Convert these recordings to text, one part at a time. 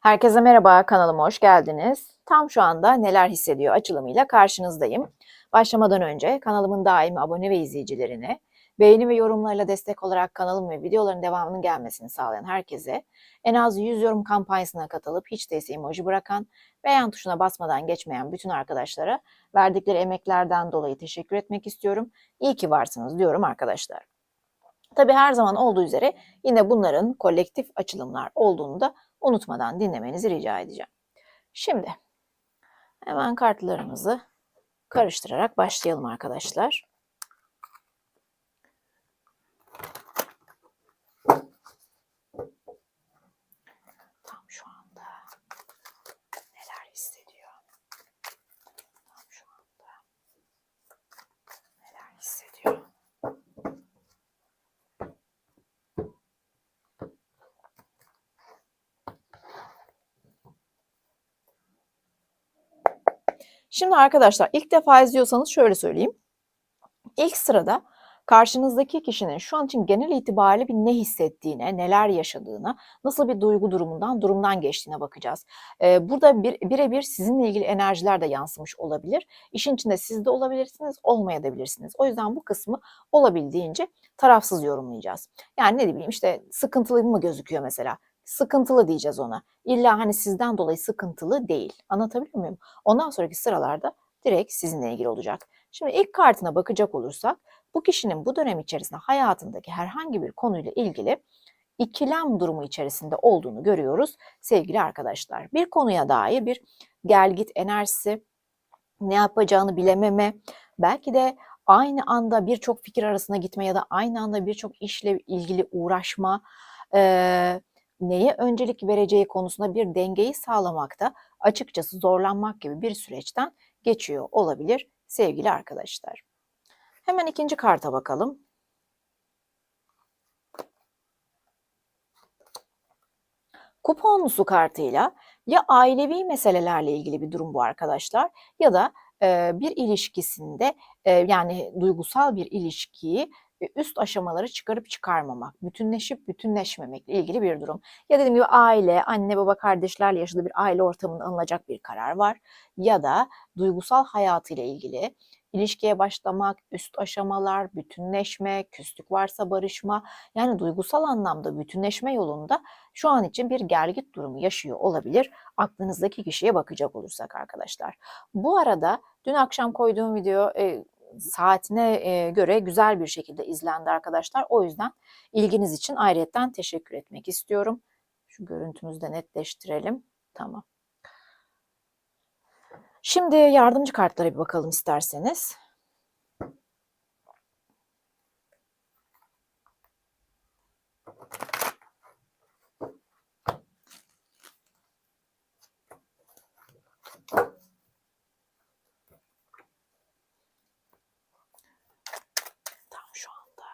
Herkese merhaba, kanalıma hoş geldiniz. Tam şu anda neler hissediyor açılımıyla karşınızdayım. Başlamadan önce kanalımın daimi abone ve izleyicilerine, beğeni ve yorumlarla destek olarak kanalım ve videoların devamının gelmesini sağlayan herkese, en az 100 yorum kampanyasına katılıp hiç değilse emoji bırakan, beğen tuşuna basmadan geçmeyen bütün arkadaşlara verdikleri emeklerden dolayı teşekkür etmek istiyorum. İyi ki varsınız diyorum arkadaşlar. Tabii her zaman olduğu üzere yine bunların kolektif açılımlar olduğunu da unutmadan dinlemenizi rica edeceğim. Şimdi hemen kartlarımızı karıştırarak başlayalım arkadaşlar. Tam şu anda neler hissediyor? Tam şu anda neler hissediyor? Şimdi arkadaşlar ilk defa izliyorsanız şöyle söyleyeyim. İlk sırada karşınızdaki kişinin şu an için genel itibariyle bir ne hissettiğine, neler yaşadığına, nasıl bir duygu durumundan, durumdan geçtiğine bakacağız. Ee, burada bir, birebir sizinle ilgili enerjiler de yansımış olabilir. İşin içinde siz de olabilirsiniz, olmayabilirsiniz. O yüzden bu kısmı olabildiğince tarafsız yorumlayacağız. Yani ne bileyim işte sıkıntılı mı gözüküyor mesela? Sıkıntılı diyeceğiz ona. İlla hani sizden dolayı sıkıntılı değil. Anlatabiliyor muyum? Ondan sonraki sıralarda direkt sizinle ilgili olacak. Şimdi ilk kartına bakacak olursak bu kişinin bu dönem içerisinde hayatındaki herhangi bir konuyla ilgili ikilem durumu içerisinde olduğunu görüyoruz sevgili arkadaşlar. Bir konuya dair bir gel git enerjisi, ne yapacağını bilememe, belki de aynı anda birçok fikir arasına gitme ya da aynı anda birçok işle ilgili uğraşma, neye öncelik vereceği konusunda bir dengeyi sağlamakta açıkçası zorlanmak gibi bir süreçten geçiyor olabilir sevgili arkadaşlar. Hemen ikinci karta bakalım. Kuponlusu kartıyla ya ailevi meselelerle ilgili bir durum bu arkadaşlar ya da bir ilişkisinde yani duygusal bir ilişkiyi üst aşamaları çıkarıp çıkarmamak, bütünleşip bütünleşmemekle ilgili bir durum. Ya dediğim gibi aile, anne baba kardeşlerle yaşadığı bir aile ortamında alınacak bir karar var. Ya da duygusal hayatıyla ilgili ilişkiye başlamak, üst aşamalar, bütünleşme, küslük varsa barışma, yani duygusal anlamda bütünleşme yolunda şu an için bir gergit durumu yaşıyor olabilir. Aklınızdaki kişiye bakacak olursak arkadaşlar. Bu arada dün akşam koyduğum video e, saatine göre güzel bir şekilde izlendi arkadaşlar. O yüzden ilginiz için ayrıyetten teşekkür etmek istiyorum. Şu görüntümüzü de netleştirelim. Tamam. Şimdi yardımcı kartlara bir bakalım isterseniz. Tam şu anda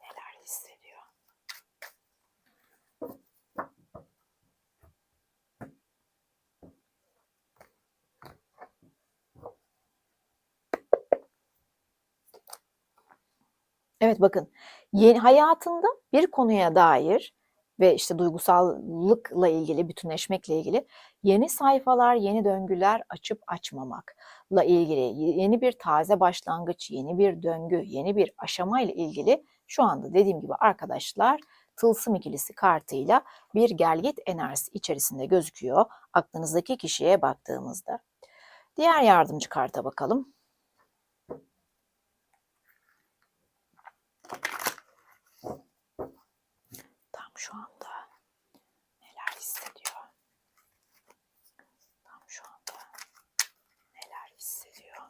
neler hissediyor? Evet bakın yeni hayatında bir konuya dair ve işte duygusallıkla ilgili, bütünleşmekle ilgili yeni sayfalar, yeni döngüler açıp açmamakla ilgili yeni bir taze başlangıç, yeni bir döngü, yeni bir aşama ile ilgili şu anda dediğim gibi arkadaşlar tılsım ikilisi kartıyla bir gelgit enerjisi içerisinde gözüküyor aklınızdaki kişiye baktığımızda. Diğer yardımcı karta bakalım. Tam şu anda neler hissediyor? Tam şu anda neler hissediyor?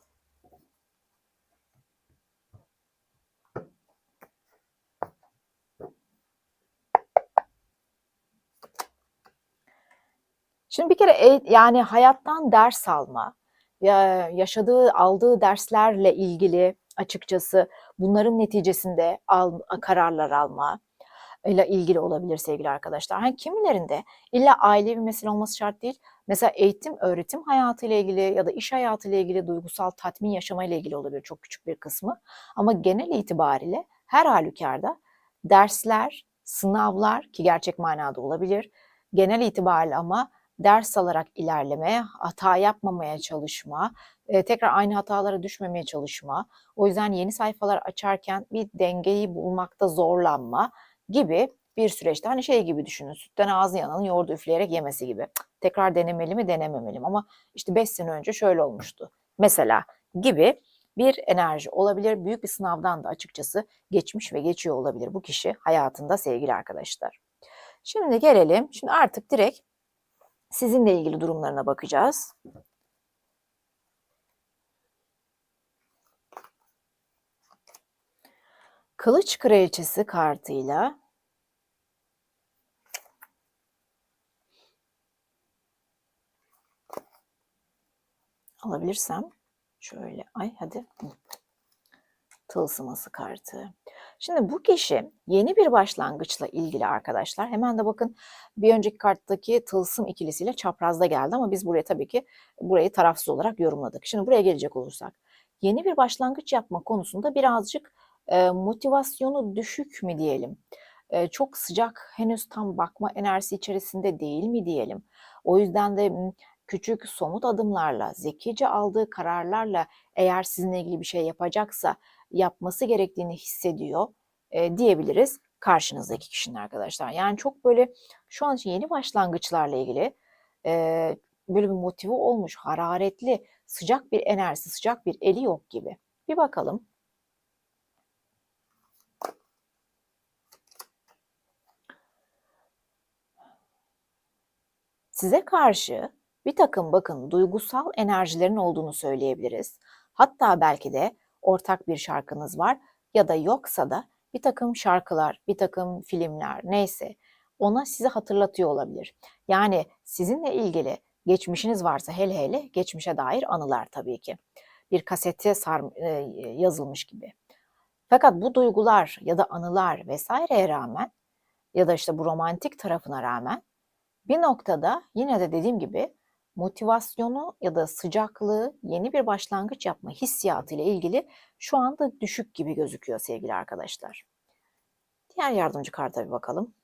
Şimdi bir kere e, yani hayattan ders alma, ya yaşadığı, aldığı derslerle ilgili açıkçası bunların neticesinde al, kararlar alma ile ilgili olabilir sevgili arkadaşlar. Hani kimilerinde illa ailevi mesele olması şart değil. Mesela eğitim, öğretim hayatı ile ilgili ya da iş hayatı ile ilgili duygusal tatmin yaşama ile ilgili olabilir çok küçük bir kısmı. Ama genel itibariyle her halükarda dersler, sınavlar ki gerçek manada olabilir, genel itibariyle ama ders alarak ilerleme, hata yapmamaya çalışma, e, tekrar aynı hatalara düşmemeye çalışma, o yüzden yeni sayfalar açarken bir dengeyi bulmakta zorlanma gibi bir süreçte hani şey gibi düşünün sütten ağzı yananın yoğurdu üfleyerek yemesi gibi. Tekrar denemeli mi denememeli mi ama işte 5 sene önce şöyle olmuştu. Mesela gibi bir enerji olabilir. Büyük bir sınavdan da açıkçası geçmiş ve geçiyor olabilir bu kişi hayatında sevgili arkadaşlar. Şimdi gelelim. Şimdi artık direkt sizinle ilgili durumlarına bakacağız. Kılıç Kraliçesi kartıyla alabilirsem şöyle ay hadi tılsıması kartı. Şimdi bu kişi yeni bir başlangıçla ilgili arkadaşlar. Hemen de bakın bir önceki karttaki tılsım ikilisiyle çaprazda geldi ama biz buraya tabii ki burayı tarafsız olarak yorumladık. Şimdi buraya gelecek olursak yeni bir başlangıç yapma konusunda birazcık e, motivasyonu düşük mi diyelim? E, çok sıcak henüz tam bakma enerjisi içerisinde değil mi diyelim? O yüzden de küçük somut adımlarla, zekice aldığı kararlarla eğer sizinle ilgili bir şey yapacaksa yapması gerektiğini hissediyor e, diyebiliriz karşınızdaki kişinin arkadaşlar. Yani çok böyle şu an için yeni başlangıçlarla ilgili e, böyle bir motive olmuş, hararetli, sıcak bir enerjisi, sıcak bir eli yok gibi. Bir bakalım. Size karşı bir takım bakın duygusal enerjilerin olduğunu söyleyebiliriz. Hatta belki de ortak bir şarkınız var ya da yoksa da bir takım şarkılar, bir takım filmler neyse ona sizi hatırlatıyor olabilir. Yani sizinle ilgili geçmişiniz varsa hele hele geçmişe dair anılar tabii ki. Bir kasete sar, e, yazılmış gibi. Fakat bu duygular ya da anılar vesaireye rağmen ya da işte bu romantik tarafına rağmen bir noktada yine de dediğim gibi motivasyonu ya da sıcaklığı yeni bir başlangıç yapma hissiyatı ile ilgili şu anda düşük gibi gözüküyor sevgili arkadaşlar. Diğer yardımcı karta bir bakalım.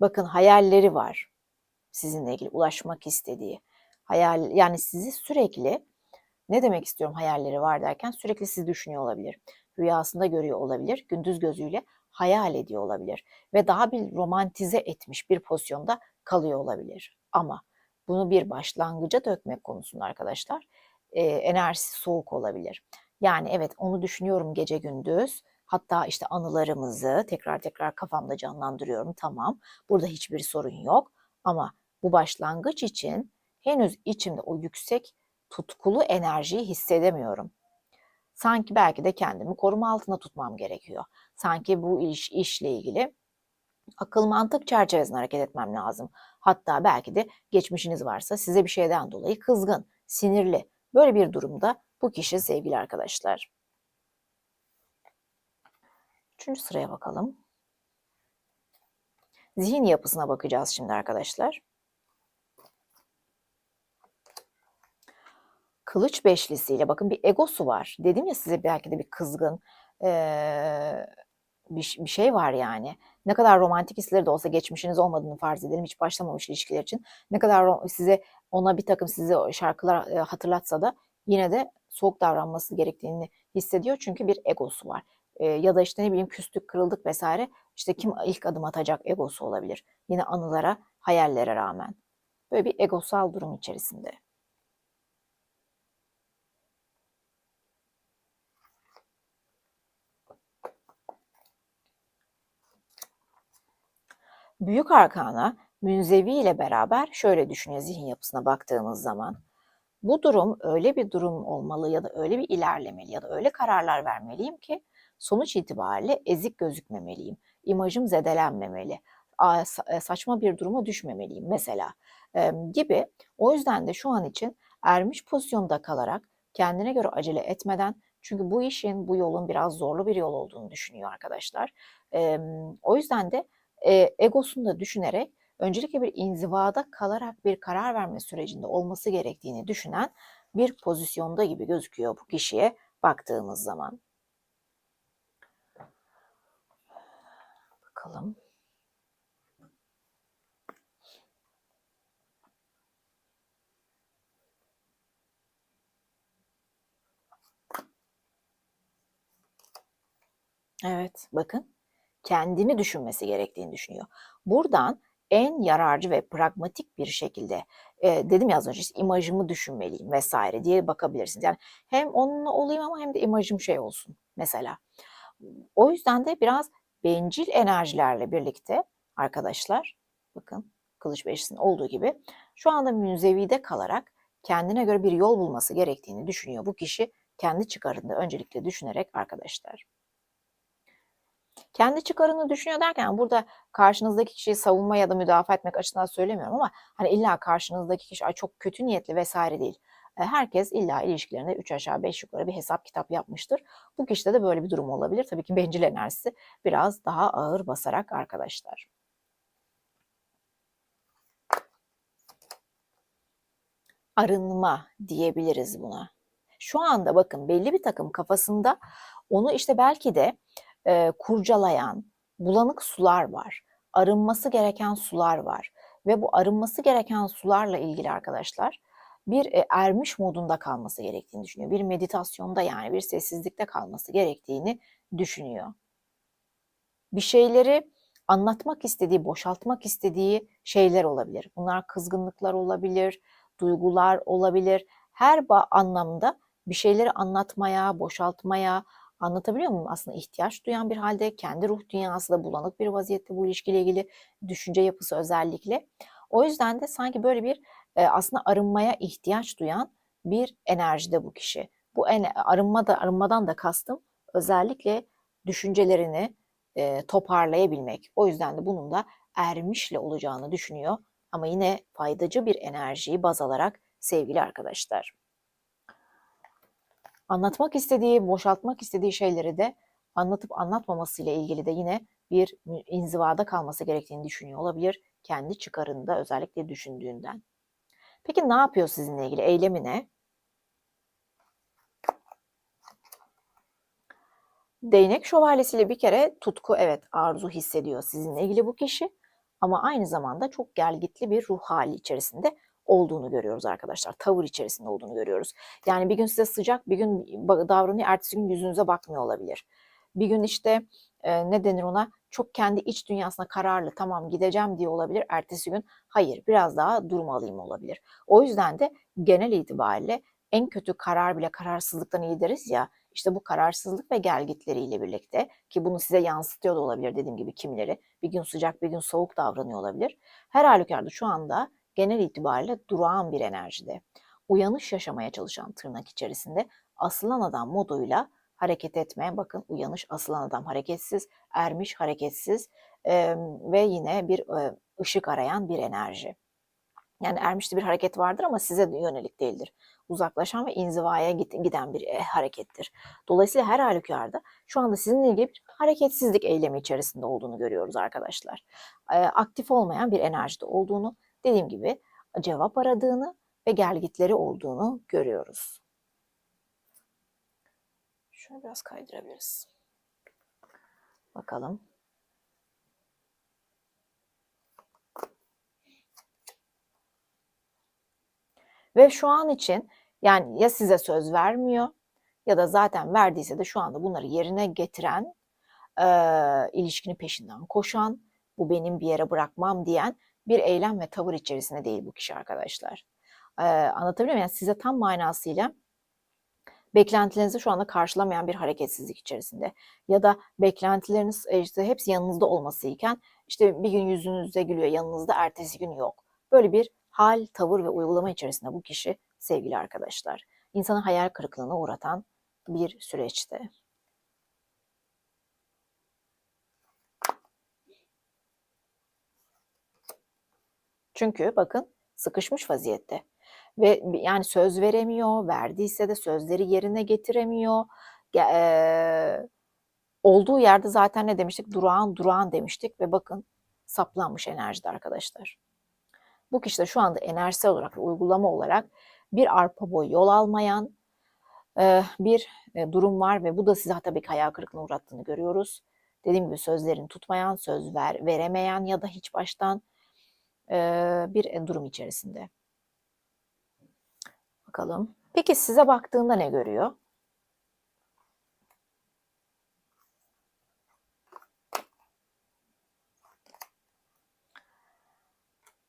Bakın hayalleri var. Sizinle ilgili ulaşmak istediği. Hayal yani sizi sürekli ne demek istiyorum hayalleri var derken sürekli sizi düşünüyor olabilir. Rüyasında görüyor olabilir. Gündüz gözüyle hayal ediyor olabilir ve daha bir romantize etmiş bir pozisyonda kalıyor olabilir. Ama bunu bir başlangıca dökmek konusunda arkadaşlar e, enerjisi soğuk olabilir. Yani evet onu düşünüyorum gece gündüz. Hatta işte anılarımızı tekrar tekrar kafamda canlandırıyorum. Tamam burada hiçbir sorun yok. Ama bu başlangıç için henüz içimde o yüksek tutkulu enerjiyi hissedemiyorum. Sanki belki de kendimi koruma altında tutmam gerekiyor. Sanki bu iş işle ilgili akıl mantık çerçevesinde hareket etmem lazım. Hatta belki de geçmişiniz varsa size bir şeyden dolayı kızgın, sinirli. Böyle bir durumda bu kişi sevgili arkadaşlar. Üçüncü sıraya bakalım. Zihin yapısına bakacağız şimdi arkadaşlar. Kılıç beşlisiyle bakın bir egosu var. Dedim ya size belki de bir kızgın, ee, bir, bir şey var yani. Ne kadar romantik hisleri de olsa geçmişiniz olmadığını farz edelim hiç başlamamış ilişkiler için. Ne kadar size ona bir takım size şarkılar e, hatırlatsa da yine de soğuk davranması gerektiğini hissediyor çünkü bir egosu var. E, ya da işte ne bileyim küstük, kırıldık vesaire. İşte kim ilk adım atacak egosu olabilir. Yine anılara, hayallere rağmen. Böyle bir egosal durum içerisinde. Büyük arkana münzevi ile beraber şöyle düşünüyor zihin yapısına baktığımız zaman. Bu durum öyle bir durum olmalı ya da öyle bir ilerlemeli ya da öyle kararlar vermeliyim ki sonuç itibariyle ezik gözükmemeliyim. İmajım zedelenmemeli. E, saçma bir duruma düşmemeliyim mesela gibi. O yüzden de şu an için ermiş pozisyonda kalarak kendine göre acele etmeden çünkü bu işin, bu yolun biraz zorlu bir yol olduğunu düşünüyor arkadaşlar. O yüzden de e, egosunu da düşünerek öncelikle bir inzivada kalarak bir karar verme sürecinde olması gerektiğini düşünen bir pozisyonda gibi gözüküyor bu kişiye baktığımız zaman. Bakalım. Evet, bakın kendini düşünmesi gerektiğini düşünüyor. Buradan en yararcı ve pragmatik bir şekilde e, dedim ya az önce işte imajımı düşünmeliyim vesaire diye bakabilirsiniz. Yani hem onunla olayım ama hem de imajım şey olsun mesela. O yüzden de biraz bencil enerjilerle birlikte arkadaşlar bakın Kılıç Beşisi'nin olduğu gibi şu anda münzevide kalarak kendine göre bir yol bulması gerektiğini düşünüyor. Bu kişi kendi çıkarını öncelikle düşünerek arkadaşlar. Kendi çıkarını düşünüyor derken burada karşınızdaki kişiyi savunma ya da müdafaa etmek açısından söylemiyorum ama hani illa karşınızdaki kişi Ay çok kötü niyetli vesaire değil. E, herkes illa ilişkilerinde 3 aşağı 5 yukarı bir hesap kitap yapmıştır. Bu kişide de böyle bir durum olabilir. Tabii ki bencil enerjisi biraz daha ağır basarak arkadaşlar. Arınma diyebiliriz buna. Şu anda bakın belli bir takım kafasında onu işte belki de e, kurcalayan bulanık sular var. Arınması gereken sular var. Ve bu arınması gereken sularla ilgili arkadaşlar bir e, ermiş modunda kalması gerektiğini düşünüyor. Bir meditasyonda yani bir sessizlikte kalması gerektiğini düşünüyor. Bir şeyleri anlatmak istediği, boşaltmak istediği şeyler olabilir. Bunlar kızgınlıklar olabilir, duygular olabilir. Her anlamda bir şeyleri anlatmaya, boşaltmaya, Anlatabiliyor muyum? Aslında ihtiyaç duyan bir halde kendi ruh dünyası da bulanık bir vaziyette bu ilişkiyle ilgili düşünce yapısı özellikle. O yüzden de sanki böyle bir e, aslında arınmaya ihtiyaç duyan bir enerjide bu kişi. Bu en, arınma da, arınmadan da kastım özellikle düşüncelerini e, toparlayabilmek. O yüzden de bunun da ermişle olacağını düşünüyor. Ama yine faydacı bir enerjiyi baz alarak sevgili arkadaşlar anlatmak istediği, boşaltmak istediği şeyleri de anlatıp anlatmaması ile ilgili de yine bir inzivada kalması gerektiğini düşünüyor olabilir. Kendi çıkarında özellikle düşündüğünden. Peki ne yapıyor sizinle ilgili? Eylemi ne? Değnek şövalyesiyle bir kere tutku evet arzu hissediyor sizinle ilgili bu kişi ama aynı zamanda çok gelgitli bir ruh hali içerisinde olduğunu görüyoruz arkadaşlar. Tavır içerisinde olduğunu görüyoruz. Yani bir gün size sıcak, bir gün davranıyor, ertesi gün yüzünüze bakmıyor olabilir. Bir gün işte e, ne denir ona çok kendi iç dünyasına kararlı tamam gideceğim diye olabilir. Ertesi gün hayır biraz daha durmalıyım olabilir. O yüzden de genel itibariyle en kötü karar bile kararsızlıktan iyi deriz ya. İşte bu kararsızlık ve gelgitleriyle birlikte ki bunu size yansıtıyor da olabilir dediğim gibi kimileri. Bir gün sıcak bir gün soğuk davranıyor olabilir. Her halükarda şu anda genel itibariyle durağan bir enerjide. Uyanış yaşamaya çalışan tırnak içerisinde asılan adam moduyla hareket etmeye bakın uyanış asılan adam hareketsiz, ermiş hareketsiz e, ve yine bir e, ışık arayan bir enerji. Yani ermişte bir hareket vardır ama size yönelik değildir. Uzaklaşan ve inzivaya giden bir e, harekettir. Dolayısıyla her halükarda şu anda sizinle ilgili bir hareketsizlik eylemi içerisinde olduğunu görüyoruz arkadaşlar. E, aktif olmayan bir enerjide olduğunu dediğim gibi cevap aradığını ve gelgitleri olduğunu görüyoruz. Şunu biraz kaydırabiliriz. Bakalım. Ve şu an için yani ya size söz vermiyor ya da zaten verdiyse de şu anda bunları yerine getiren, e, ilişkinin peşinden koşan, bu benim bir yere bırakmam diyen bir eylem ve tavır içerisinde değil bu kişi arkadaşlar. Ee, anlatabiliyor muyum? Yani size tam manasıyla beklentilerinizi şu anda karşılamayan bir hareketsizlik içerisinde ya da beklentileriniz e, işte hepsi yanınızda olması iken işte bir gün yüzünüzde gülüyor yanınızda ertesi gün yok. Böyle bir hal, tavır ve uygulama içerisinde bu kişi sevgili arkadaşlar. İnsanı hayal kırıklığına uğratan bir süreçte. Çünkü bakın sıkışmış vaziyette ve yani söz veremiyor, verdiyse de sözleri yerine getiremiyor. E, olduğu yerde zaten ne demiştik? Durağan durağan demiştik ve bakın saplanmış enerjide arkadaşlar. Bu kişi de şu anda enerjisel olarak ve uygulama olarak bir arpa boyu yol almayan e, bir e, durum var ve bu da size tabii ki hayal kırıklığına uğrattığını görüyoruz. Dediğim gibi sözlerini tutmayan, söz ver, veremeyen ya da hiç baştan bir e, durum içerisinde. Bakalım. Peki size baktığında ne görüyor?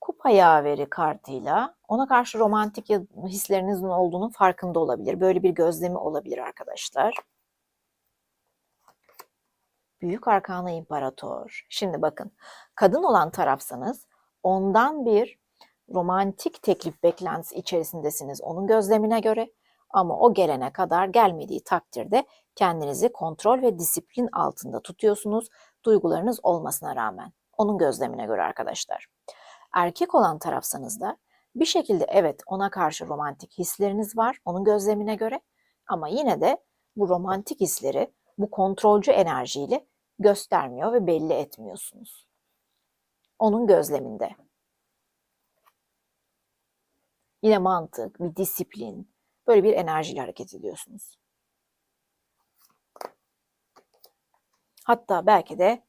kupa yaveri kartıyla ona karşı romantik hislerinizin olduğunun farkında olabilir. Böyle bir gözlemi olabilir arkadaşlar. Büyük Arkana İmparator. Şimdi bakın kadın olan tarafsanız ondan bir romantik teklif beklentisi içerisindesiniz onun gözlemine göre. Ama o gelene kadar gelmediği takdirde kendinizi kontrol ve disiplin altında tutuyorsunuz duygularınız olmasına rağmen. Onun gözlemine göre arkadaşlar. Erkek olan tarafsanız da bir şekilde evet ona karşı romantik hisleriniz var onun gözlemine göre ama yine de bu romantik hisleri bu kontrolcü enerjiyle göstermiyor ve belli etmiyorsunuz. Onun gözleminde. Yine mantık, bir disiplin, böyle bir enerjiyle hareket ediyorsunuz. Hatta belki de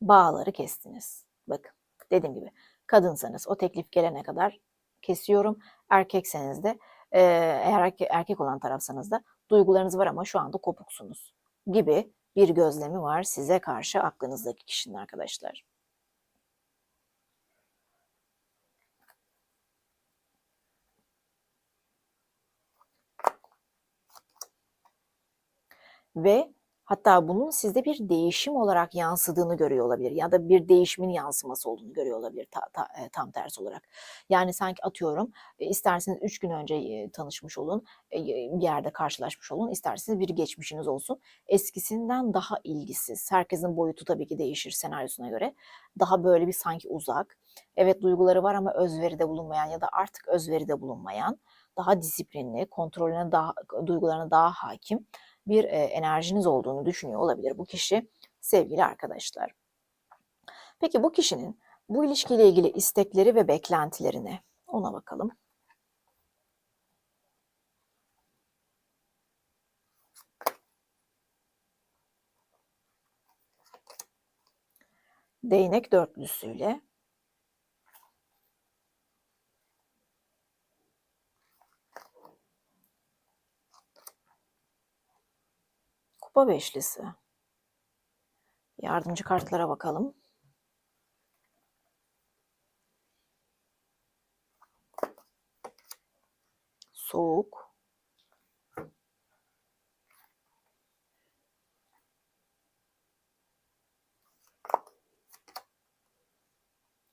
bağları kestiniz. Bakın dediğim gibi kadınsanız o teklif gelene kadar kesiyorum. Erkekseniz de eğer erke- erkek olan tarafsanız da duygularınız var ama şu anda kopuksunuz gibi bir gözlemi var size karşı aklınızdaki kişinin arkadaşlar. Ve hatta bunun sizde bir değişim olarak yansıdığını görüyor olabilir ya da bir değişimin yansıması olduğunu görüyor olabilir ta- ta- e, tam tersi olarak. Yani sanki atıyorum e, isterseniz 3 gün önce e, tanışmış olun, bir yerde karşılaşmış olun, isterseniz bir geçmişiniz olsun. Eskisinden daha ilgisiz. Herkesin boyutu tabii ki değişir senaryosuna göre. Daha böyle bir sanki uzak. Evet duyguları var ama özveride bulunmayan ya da artık özveride bulunmayan, daha disiplinli, kontrolüne daha duygularına daha hakim bir e, enerjiniz olduğunu düşünüyor olabilir bu kişi sevgili arkadaşlar. Peki bu kişinin bu ilişkiyle ilgili istekleri ve beklentileri ne? Ona bakalım. Değnek dörtlüsüyle Kupa beşlisi. Yardımcı kartlara bakalım. Soğuk.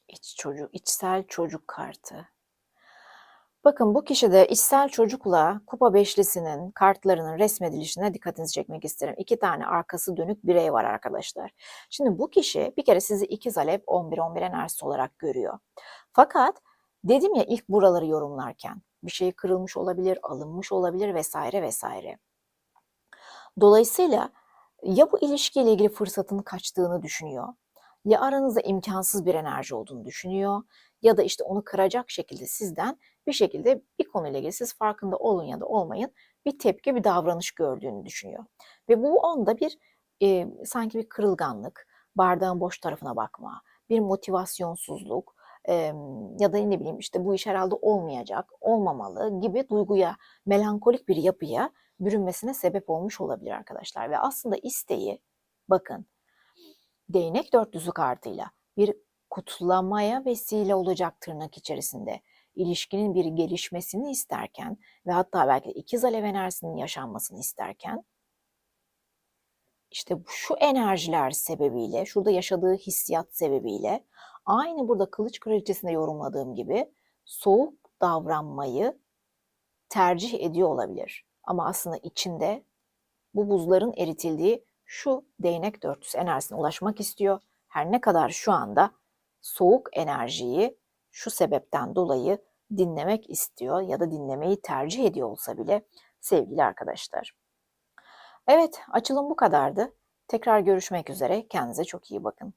İç çocuk, içsel çocuk kartı. Bakın bu kişide içsel çocukla kupa beşlisinin kartlarının resmedilişine dikkatinizi çekmek isterim. İki tane arkası dönük birey var arkadaşlar. Şimdi bu kişi bir kere sizi ikiz alev 11-11 enerjisi olarak görüyor. Fakat dedim ya ilk buraları yorumlarken bir şey kırılmış olabilir, alınmış olabilir vesaire vesaire. Dolayısıyla ya bu ilişkiyle ilgili fırsatın kaçtığını düşünüyor ya aranızda imkansız bir enerji olduğunu düşünüyor ya da işte onu kıracak şekilde sizden bir şekilde bir konuyla ilgili siz farkında olun ya da olmayın bir tepki, bir davranış gördüğünü düşünüyor. Ve bu onda bir e, sanki bir kırılganlık, bardağın boş tarafına bakma, bir motivasyonsuzluk e, ya da ne bileyim işte bu iş herhalde olmayacak, olmamalı gibi duyguya, melankolik bir yapıya bürünmesine sebep olmuş olabilir arkadaşlar. Ve aslında isteği bakın değnek dörtlüsü kartıyla bir kutlamaya vesile olacak tırnak içerisinde ilişkinin bir gelişmesini isterken ve hatta belki de ikiz alev enerjisinin yaşanmasını isterken işte şu enerjiler sebebiyle, şurada yaşadığı hissiyat sebebiyle aynı burada kılıç kraliçesinde yorumladığım gibi soğuk davranmayı tercih ediyor olabilir. Ama aslında içinde bu buzların eritildiği şu değnek dörtlüsü enerjisine ulaşmak istiyor. Her ne kadar şu anda soğuk enerjiyi şu sebepten dolayı dinlemek istiyor ya da dinlemeyi tercih ediyor olsa bile sevgili arkadaşlar. Evet, açılım bu kadardı. Tekrar görüşmek üzere. Kendinize çok iyi bakın.